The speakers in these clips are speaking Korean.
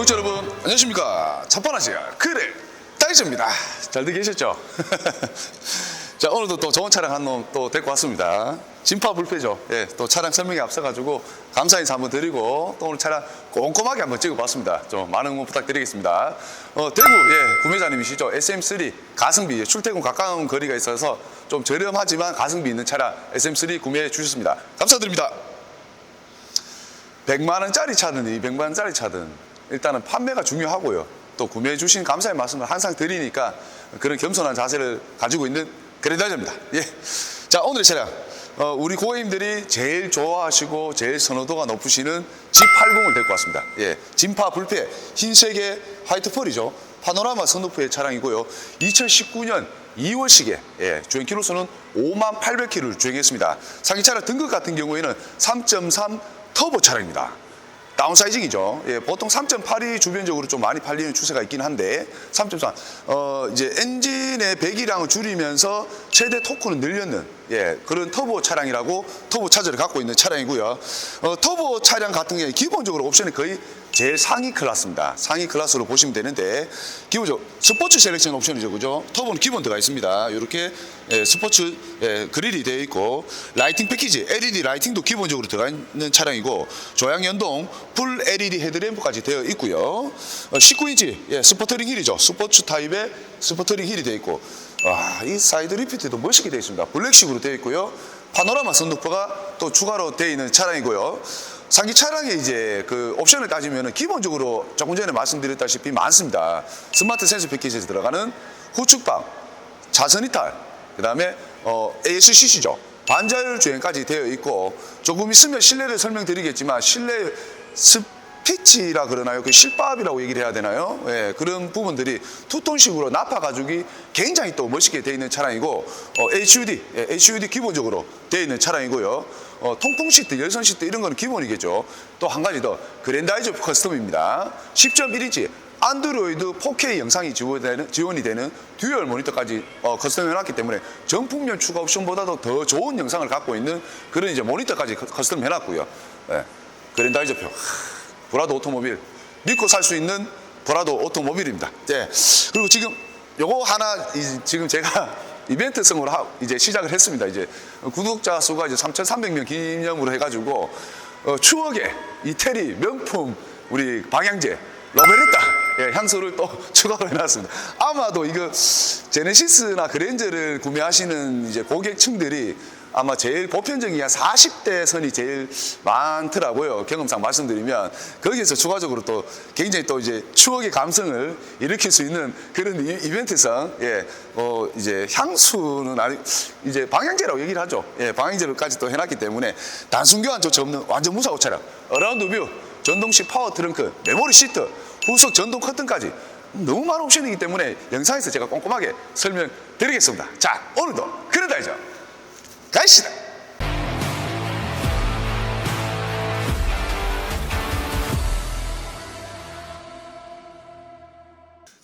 구독자 여러분 안녕하십니까? 첫판아시아 그래. 따이즈입니다. 잘들 계셨죠? 자 오늘도 또 좋은 차량 한 놈 또 데리고 왔습니다. 진파 불패죠. 예, 또 차량 설명에 앞서가지고 감사 인사 한번 드리고 또 오늘 차량 꼼꼼하게 한번 찍어봤습니다. 좀 많은 응원 부탁드리겠습니다. 어, 대구 예, 구매자님이시죠? SM3 가성비 출퇴근 가까운 거리가 있어서 좀 저렴하지만 가성비 있는 차량 SM3 구매해 주셨습니다. 감사드립니다. 100만 원짜리 차든 200만 원짜리 차든 일단은 판매가 중요하고요. 또 구매해 주신 감사의 말씀을 항상 드리니까 그런 겸손한 자세를 가지고 있는 그랜다이저입니다. 예. 자, 오늘의 차량. 어, 우리 고객님들이 제일 좋아하시고 제일 선호도가 높으시는 G80을 데리고 왔습니다. 예. 진파 불패 흰색의 화이트 펄이죠. 파노라마 선루프의 차량이고요. 2019년 2월식에 예, 주행 키로수는 5만 800km를 주행했습니다. 상위 차량 등급 같은 경우에는 3.3 터보 차량입니다. 다운사이징이죠. 예, 보통 3.8이 주변적으로 좀 많이 팔리는 추세가 있긴 한데 3.4 어, 이제 엔진의 배기량을 줄이면서 최대 토크는 늘렸는 예, 그런 터보 차량이라고 터보 차저를 갖고 있는 차량이고요. 어, 터보 차량 같은 경우에 기본적으로 옵션이 거의 제일 상위 클래스입니다. 상위 클래스로 보시면 되는데 기본적으로 스포츠 셀렉션 옵션이죠, 그죠? 터보는 기본 들어가 있습니다. 이렇게 예, 스포츠 예, 그릴이 되어 있고 라이팅 패키지 LED 라이팅도 기본적으로 들어가 있는 차량이고 조향 연동 풀 LED 헤드램프까지 되어 있고요. 어, 19인치 예, 스포터링 힐이죠. 스포츠 타입의 스포터링 힐이 되어 있고 와, 이 사이드 리피트도 멋있게 되어 있습니다. 블랙식으로 되어 있고요. 파노라마 선루프가 또 추가로 되어 있는 차량이고요. 상기 차량의 이제 그 옵션을 따지면 기본적으로 조금 전에 말씀드렸다시피 많습니다. 스마트 센서 패키지에 들어가는 후측방, 차선 이탈, 그 다음에 어, ASCC죠. 반자율 주행까지 되어 있고 조금 있으면 실내를 설명드리겠지만 실내 스 피치라 그러나요? 그 실밥이라고 얘기를 해야 되나요? 예, 그런 부분들이 투톤식으로 나파 가죽이 굉장히 또 멋있게 되어 있는 차량이고 어, HUD, 예, HUD 기본적으로 되어 있는 차량이고요. 어, 통풍 시트, 열선 시트 이런 거는 기본이겠죠. 또 한 가지 더 그랜다이저 커스텀입니다. 10.1인치 안드로이드 4K 영상이 지원이 되는 듀얼 모니터까지 어, 커스텀 해놨기 때문에 정품면 추가 옵션보다도 더 좋은 영상을 갖고 있는 그런 이제 모니터까지 커- 커스텀 해놨고요. 예. 그랜다이저표. 하, 브라도 오토모빌. 믿고 살 수 있는 브라도 오토모빌입니다. 예. 그리고 지금 요거 하나 이- 지금 제가 이벤트성으로 하- 이제 시작을 했습니다. 이제 구독자 수가 이제 3,300명 기념으로 해가지고 어, 추억의 이태리 명품 우리 방향제 로베르타 예, 향수를 또 추가로 해놨습니다. 아마도 이거 제네시스나 그랜저를 구매하시는 이제 고객층들이 아마 제일 보편적인 한 40대 선이 제일 많더라고요. 경험상 말씀드리면 거기에서 추가적으로 또 굉장히 또 이제 추억의 감성을 일으킬 수 있는 그런 이- 이벤트성, 예, 어 이제 향수는 아니 이제 방향제라고 얘기를 하죠. 예, 방향제로까지 또 해놨기 때문에 단순 교환조차 없는 완전 무사고 차량, 어라운드 뷰, 전동식 파워 트렁크, 메모리 시트, 후속 전동 커튼까지 너무 많은 옵션이기 때문에 영상에서 제가 꼼꼼하게 설명드리겠습니다. 자, 오늘도 그러다이죠. 가시다.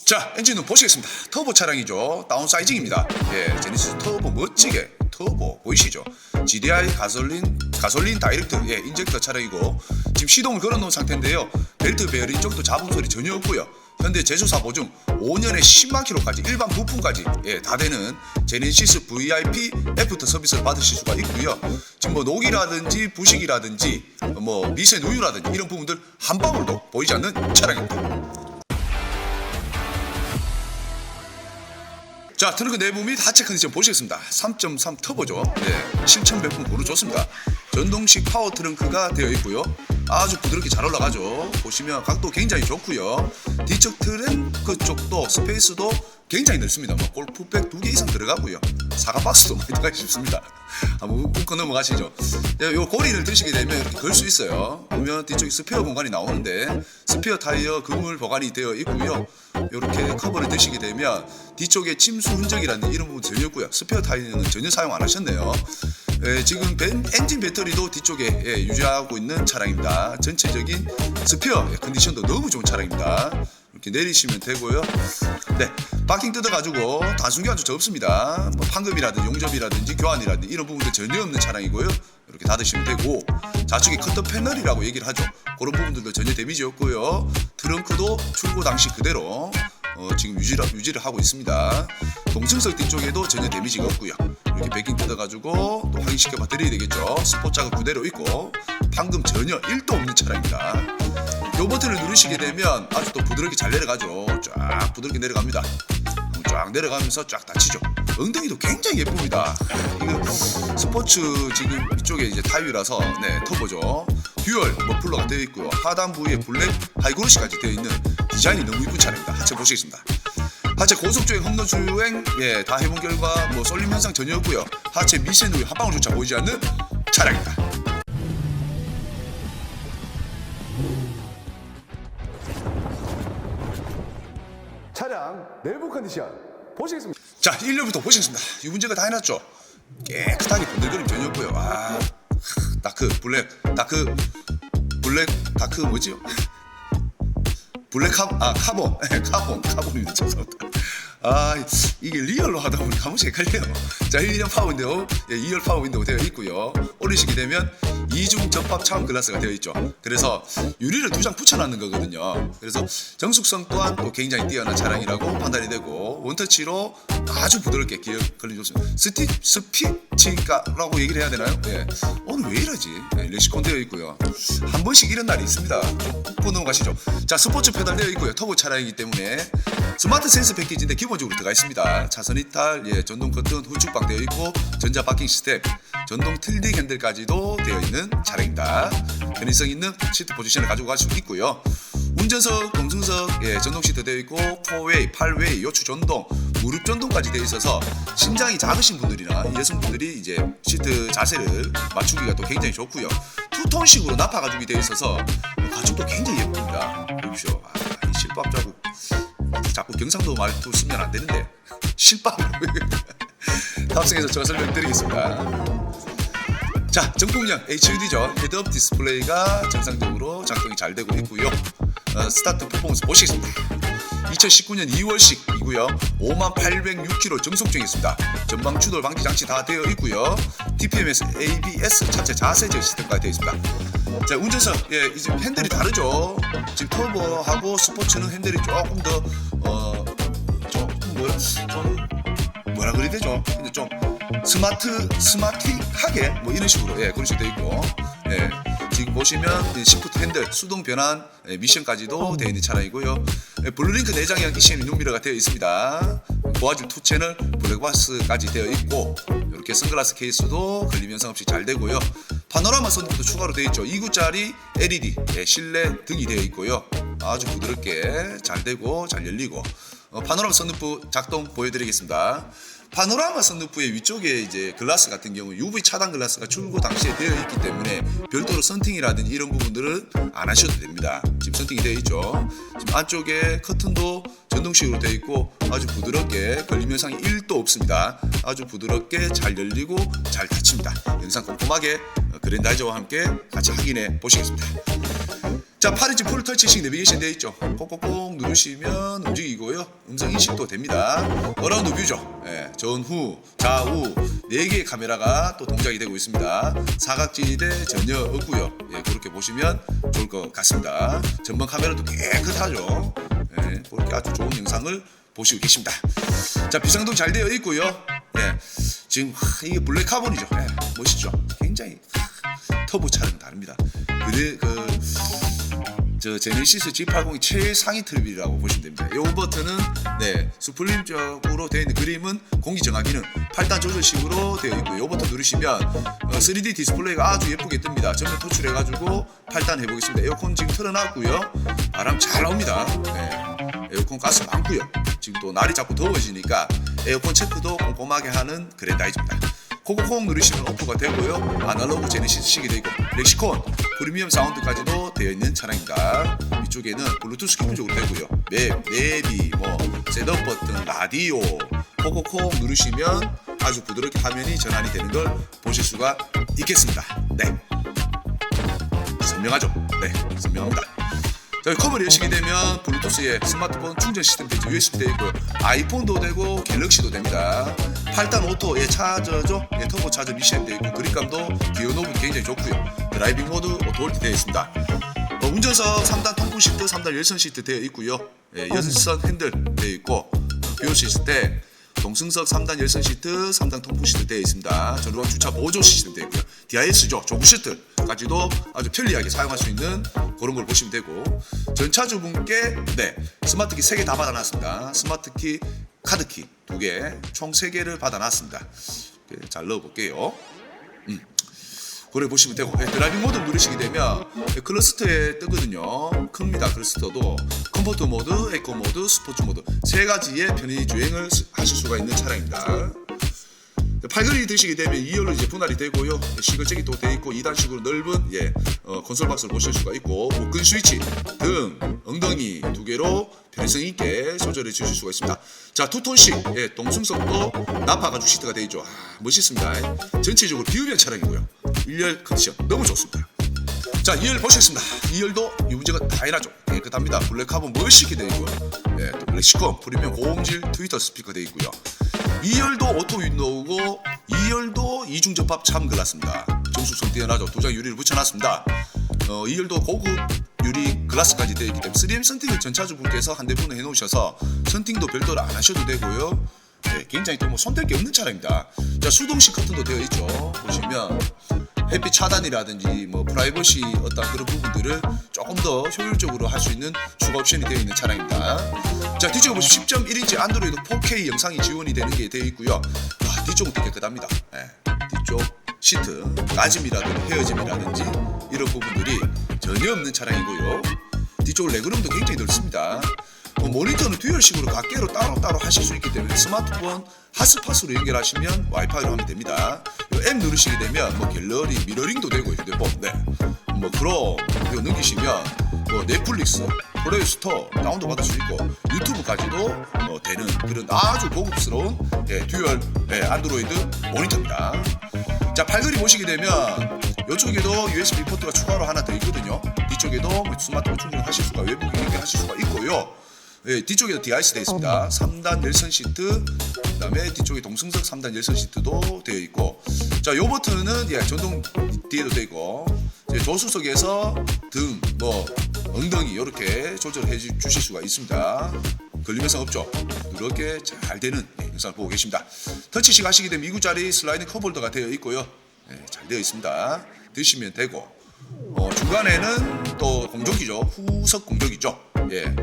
자, 엔진은 보시겠습니다. 터보 차량이죠. 다운사이징입니다. 예, 제니시스 터보 멋지게 터보 보이시죠? GDI 가솔린 가솔린 다이렉트 예, 인젝터 차량이고 지금 시동을 걸어 놓은 상태인데요. 벨트 베어링 쪽도 잡음 소리 전혀 없고요. 현대 제조사 보증 5년에 10만 킬로까지 일반 부품까지 예, 다 되는 제네시스 VIP 애프터 서비스를 받으실 수가 있고요. 지금 뭐 녹이라든지 부식이라든지 뭐 미세 누유라든지 이런 부분들 한 방울도 보이지 않는 차량입니다. 자, 트렁크 내부 및 하체 컨디션 보시겠습니다. 3.3 터보죠. 네, 실천 배품 고루 좋습니다. 전동식 파워 트렁크가 되어 있고요. 아주 부드럽게 잘 올라가죠. 보시면 각도 굉장히 좋고요. 뒤쪽 트렁크 쪽도 스페이스도 굉장히 넓습니다. 뭐 골프백 두 개 이상 들어가고요. 사과 박스도 많이 들어가 싶습니다. 한번 꾹 넘어가시죠. 예, 요 고리를 드시게 되면 이렇게 걸 수 있어요. 보면 뒤쪽에 스페어 공간이 나오는데 스페어 타이어 그물 보관이 되어 있고요. 이렇게 커버를 드시게 되면 뒤쪽에 침수 흔적이라는 이런 부분 전혀 없고요. 스페어 타이어는 전혀 사용 안 하셨네요. 예, 지금 벤- 엔진 배터리도 뒤쪽에 예, 유지하고 있는 차량입니다. 전체적인 스페어 예, 컨디션도 너무 좋은 차량입니다. 이렇게 내리시면 되고요. 네, 바킹 뜯어가지고 단순 교환 조차 없습니다. 뭐 판금이라든지 용접이라든지 교환이라든지 이런 부분들 전혀 없는 차량이고요. 이렇게 닫으시면 되고 좌측에 커터 패널이라고 얘기를 하죠. 그런 부분들도 전혀 데미지 없고요. 트렁크도 출고 당시 그대로 어, 지금 유지를, 유지를 하고 있습니다. 동승석 뒤쪽에도 전혀 데미지가 없고요. 이렇게 베깅 뜯어가지고 또 확인시켜 봐 드려야 되겠죠. 스포 자가 그대로 있고 방금 전혀 1도 없는 차량입니다. 요 버튼을 누르시게 되면 아주 또 부드럽게 잘 내려가죠. 쫙 부드럽게 내려갑니다. 쫙 내려가면서 쫙 닫히죠. 엉덩이도 굉장히 예쁩니다. 이거 스포츠 지금 이쪽에 이제 타이어라서 네 터보죠. 듀얼 머플러가 되어 있고요. 하단 부위에 블랙 하이그로시까지 되어 있는 디자인이 너무 이쁜 차량입니다. 하체 보시겠습니다. 하체 고속 주행, 험로 주행 예, 다 해본 결과 뭐 쏠림 현상 전혀 없고요. 하체 미세 누이 한 방울조차 보이지 않는 차량입니다. 차량 내부 컨디션 보시겠습니다. 자, 1열부터 보시겠습니다. 이 문제가 다 해놨죠? 깨끗하게 번들거림 전혀 없고요. 아, 다크, 블랙, 다크, 블랙, 다크 뭐지요? 블랙 카, 아, 카본, 카본, 카본입니다. 죄송합니다. 아, 이게 리얼로 하다 보니 한 번씩 헷갈려요. 자, 1년 파워 윈도우, 예, 2열 파워 윈도우 되어 있고요. 올리시게 되면 이중 접합 차원 글라스가 되어 있죠. 그래서 유리를 두 장 붙여놨는 거거든요. 그래서 정숙성 또한 또 굉장히 뛰어난 차량이라고 판단이 되고 원터치로 아주 부드럽게 기어 걸림 좋습니다. 스티 스피치가라고 얘기를 해야 되나요? 예. 오늘 왜 이러지? 예, 렉시콘 되어 있고요. 한 번씩 이런 날이 있습니다. 꼭 넘어가시죠. 자, 스포츠 페달 되어 있고요. 터보 차량이기 때문에 스마트 센스 패키지인데 기본적으로 들어가 있습니다. 차선 이탈, 예, 전동 커튼 후축방 되어 있고 전자 파킹 시스템, 전동 틀디 핸들까지도 되어 있는 차량입니다. 편의성 있는 시트 포지션을 가지고 갈 수 있고요. 운전석, 동승석, 예, 전동 시트 되어 있고 4웨이, 8웨이, 요추 전동, 무릎 전동까지 되어 있어서 신장이 작으신 분들이나 여성분들이 이제 시트 자세를 맞추기가 또 굉장히 좋고요. 투톤식으로 나파 가죽이 되어 있어서 가죽도 굉장히 예쁩니다. 보십시오. 아, 이 실밥 자국 자꾸 경상도 말투 쓰면 안 되는데 실밥 탑승해서 제가 설명드리겠습니다. 자, 정품형 HUD죠. 헤드업 디스플레이가 정상적으로 작동이 잘 되고 있고요. 어, 스타트 퍼포먼스 보시겠습니다. 2019년 2월식이고요. 5806km 정속 중이있습니다. 전방 추돌 방지 장치 다 되어 있고요. TPMS, ABS 차체 자세 제어 시스템까지 되어 있습니다. 자, 운전석 예, 이제 핸들이 다르죠. 지금 터보하고 스포츠는 핸들이 조금 더 어, 조금 뭐야, 좀 뭐라 그래야 되죠? 스마트 스마틱하게 뭐 이런 식으로 예 그런 식으로 돼 있고 예. 지금 보시면 이 시프트 핸들 수동 변환 예, 미션까지도 되어 있는 차량이고요. 예, 블루링크 내장형 ECM 인용미러가 되어 있습니다. 고화질 투 채널 블랙박스까지 되어 있고 이렇게 선글라스 케이스도 걸림 현상 없이 잘 되고요. 파노라마 선도 추가로 되어 있죠. 2구짜리 LED 예, 실내 등이 되어 있고요. 아주 부드럽게 잘 되고 잘 열리고. 어, 파노라마 선루프 작동 보여드리겠습니다. 파노라마 선루프의 위쪽에 이제 글라스 같은 경우 UV 차단 글라스가 출고 당시에 되어 있기 때문에 별도로 선팅이라든지 이런 부분들은 안 하셔도 됩니다. 지금 선팅이 되어 있죠. 지금 안쪽에 커튼도 전동식으로 되어 있고 아주 부드럽게 걸림 현상이 1도 없습니다. 아주 부드럽게 잘 열리고 잘 닫힙니다. 영상 꼼꼼하게 어, 그랜다이저와 함께 같이 확인해 보시겠습니다. 자, 8인치 풀 터치식 내비게이션 되어 있죠. 꼭꼭꼭 누르시면 움직이고요. 음성 인식도 됩니다. 어라운드 뷰죠. 예, 전후, 좌우 4개의 카메라가 또 동작이 되고 있습니다. 사각지대 전혀 없고요. 예, 그렇게 보시면 좋을 것 같습니다. 전방 카메라도 깨끗하죠. 예, 그렇게 아주 좋은 영상을 보시고 계십니다. 자, 비상등 잘 되어 있고요. 예, 지금 하, 이게 블랙 카본이죠. 예, 멋있죠. 굉장히 하, 터보 차량 다릅니다. 그래 그 저 제네시스 G80이 최상위 트립이라고 보시면 됩니다. 이 버튼은 네 수플림 쪽으로 되어 있는 그림은 공기 정화기는 8단 조절식으로 되어 있고 이 버튼 누르시면 어, 3D 디스플레이가 아주 예쁘게 뜹니다. 전면 토출해가지고 8단 해보겠습니다. 에어컨 지금 틀어놨고요. 바람 잘 나옵니다. 네. 에어컨 가스 많고요. 지금 또 날이 자꾸 더워지니까 에어컨 체크도 꼼꼼하게 하는 그랜다이즈입니다. 코코콩 누르시면 오프가 되고요. 아날로그 제네시스식이 되고 렉시콘 프리미엄 사운드까지도 되어 있는 차량입니다. 이쪽에는 블루투스 기본적으로 되고요. 맵, 내비, 뭐 셋업 버튼, 라디오 코코콩 누르시면 아주 부드럽게 화면이 전환이 되는 걸 보실 수가 있겠습니다. 네. 선명하죠? 네, 선명합니다. 자, 커버를 여시게 되면 블루투스에 스마트폰 충전 시스템 되죠. USB 되어 있고요. 아이폰도 되고 갤럭시도 됩니다. 8단 오토 예 차저죠. 예 터보 차저 미션 되어 있고 그립감도 기어 노브 굉장히 좋고요. 드라이빙 모드 오토홀드 되어 있습니다. 어, 운전석 3단 통풍 시트, 3단 열선 시트 되어 있고요. 예, 열선 핸들 되어 있고 비올 수 있을 때 동승석 3단 열선 시트, 3단 통풍 시트 되어 있습니다. 전루방 주차 보조 시스템 되어 있고요. DIS죠. 조구 시트까지도 아주 편리하게 사용할 수 있는 그런 걸 보시면 되고 전차주분께 네 스마트키 3개 다 받아놨습니다. 스마트키, 카드키 2개, 총 3개를 받아놨습니다. 이렇게 잘 넣어볼게요. 그래 보시면 되고 예, 드라이빙 모드 누르시게 되면 예, 클러스터에 뜨거든요. 큽니다 클러스터도. 컴포트 모드, 에코 모드, 스포츠 모드. 세 가지의 편의 주행을 스- 하실 수가 있는 차량입니다 팔걸이 드시게 되면 2열로 이제 분할이 되고요. 시글잭이 또 돼 있고 2단식으로 넓은 예, 어, 콘솔 박스를 보실 수가 있고 묶은 스위치 등 엉덩이 두 개로 편의성 있게 조절해 주실 수가 있습니다. 자 투톤식 예, 동승석도 나파 가죽 시트가 되어 있죠. 아, 멋있습니다. 전체적으로 비흡연 차량이고요. 1열 컨디션 너무 좋습니다 자 2열 보시겠습니다. 2열도 유문제가 다 해놨죠. 깨끗합니다. 블랙카본 멋있게 되어 있고요. 예, 또 블랙시컴 프리미엄 고음질 트위터 스피커 되어 있고요. 2열도 오토 윈도우고 2열도 이중 접합 참 글라스입니다. 정수성 뛰어나죠. 도장 유리를 붙여놨습니다. 어, 2열도 고급 유리 글라스까지 되어 있기 때문에 3M 선팅을 전차주분께서 한 대분을 해놓으셔서 선팅도 별도로 안 하셔도 되고요. 네, 굉장히 또뭐 손댈 게 없는 차량입니다. 자 수동식 커튼도 되어 있죠. 보시면 햇빛 차단이라든지 뭐 프라이버시 어떤 그런 부분들을 조금 더 효율적으로 할 수 있는 추가 옵션이 되어 있는 차량입니다. 자 뒤쪽에 보시면 10.1인치 안드로이드 4K 영상이 지원이 되는 게 되어 있고요. 와 뒤쪽은 되게 깨끗합니다. 예, 뒤쪽 시트 나짐이라든지 헤어짐이라든지 이런 부분들이 전혀 없는 차량이고요. 뒤쪽 레그룸도 굉장히 넓습니다. 뭐 모니터는 듀얼식으로 각계로 따로따로 하실 수 있기 때문에 스마트폰 핫스팟으로 연결하시면 와이파이로 하면 됩니다. 이앱 누르시게 되면 뭐 갤러리, 미러링도 되고 휴대폰, 네. 뭐 그럼 이거 넘기시면 뭐 넷플릭스, 플레이 스토어 다운도 받을 수 있고 유튜브까지도 뭐 되는 그런 아주 고급스러운 예, 듀얼 예, 안드로이드 모니터입니다. 자 팔걸이 보시게 되면 이쪽에도 USB 포트가 추가로 하나 더 있거든요. 뒤쪽에도 뭐 스마트폰 충전하실 수가 외부 연결하실 수가 있고요. 예, 뒤쪽에도 디아이스 되어 있습니다. 3단 열선 시트, 그 다음에 뒤쪽에 동승석 3단 열선 시트도 되어 있고, 자, 요 버튼은 예, 전동 뒤에도 되어 있고, 조수석에서 등, 뭐 엉덩이 이렇게 조절해 주- 주실 수가 있습니다. 걸리면서 없죠. 이렇게 잘 되는 예, 영상을 보고 계십니다. 터치식 하시게 되면 2구짜리 슬라이딩 컵홀더가 되어 있고요. 예, 잘 되어 있습니다. 드시면 되고, 어, 중간에는 또 공조기죠. 후석 공조기죠. 예.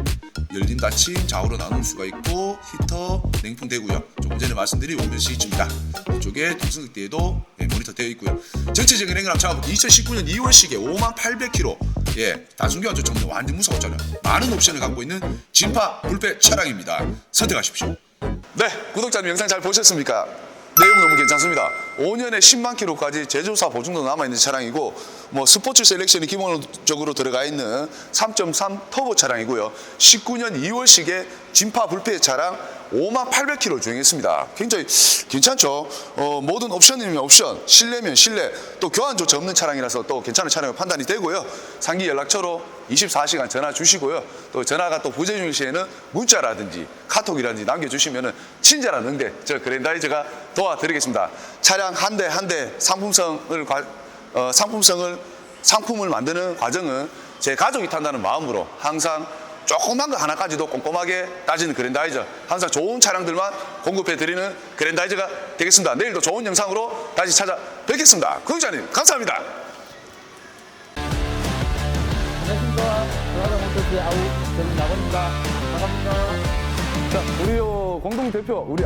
열린 닫힘 좌우로 나눌 수가 있고 히터 냉풍 되고요. 조금 전에 말씀드린 오면 스위치입니다. 이쪽에 동승극 뒤에도 예, 모니터 되어 있고요. 전체적인 행그람 작업 2019년 2월식에 5만 800km 예 단순교환 조청은 완전 무서웠잖아요. 많은 옵션을 갖고 있는 진파 불패 차량입니다. 선택하십시오. 네, 구독자님 영상 잘 보셨습니까? 내용 너무 괜찮습니다. 5년에 10만 킬로까지 제조사 보증도 남아있는 차량이고 뭐 스포츠 셀렉션이 기본적으로 들어가 있는 3.3 터보 차량이고요. 19년 2월식에 진파 불패 차량 5만 800km 주행했습니다. 굉장히 괜찮죠. 어, 모든 옵션이면 옵션, 실내면 실내, 또 교환조차 없는 차량이라서 또 괜찮은 차량으로 판단이 되고요. 상기 연락처로 24시간 전화 주시고요. 또 전화가 또 부재 중일 시에는 문자라든지 카톡이라든지 남겨주시면은 친절한 응대 저 그랜다이저가 도와드리겠습니다. 차량 한 대 한 대 상품성을 과- 어, 상품성을 상품을 만드는 과정은 제 가족이 탄다는 마음으로 항상 조그만 거 하나까지도 꼼꼼하게 따지는 그랜다이저 항상 좋은 차량들만 공급해 드리는 그랜다이저가 되겠습니다. 내일도 좋은 영상으로 다시 찾아뵙겠습니다. 구독자님 감사합니다. 몬터스의 아우 저는 나건입니다. 반갑습니다. 자, 우리 어, 공동 대표 우리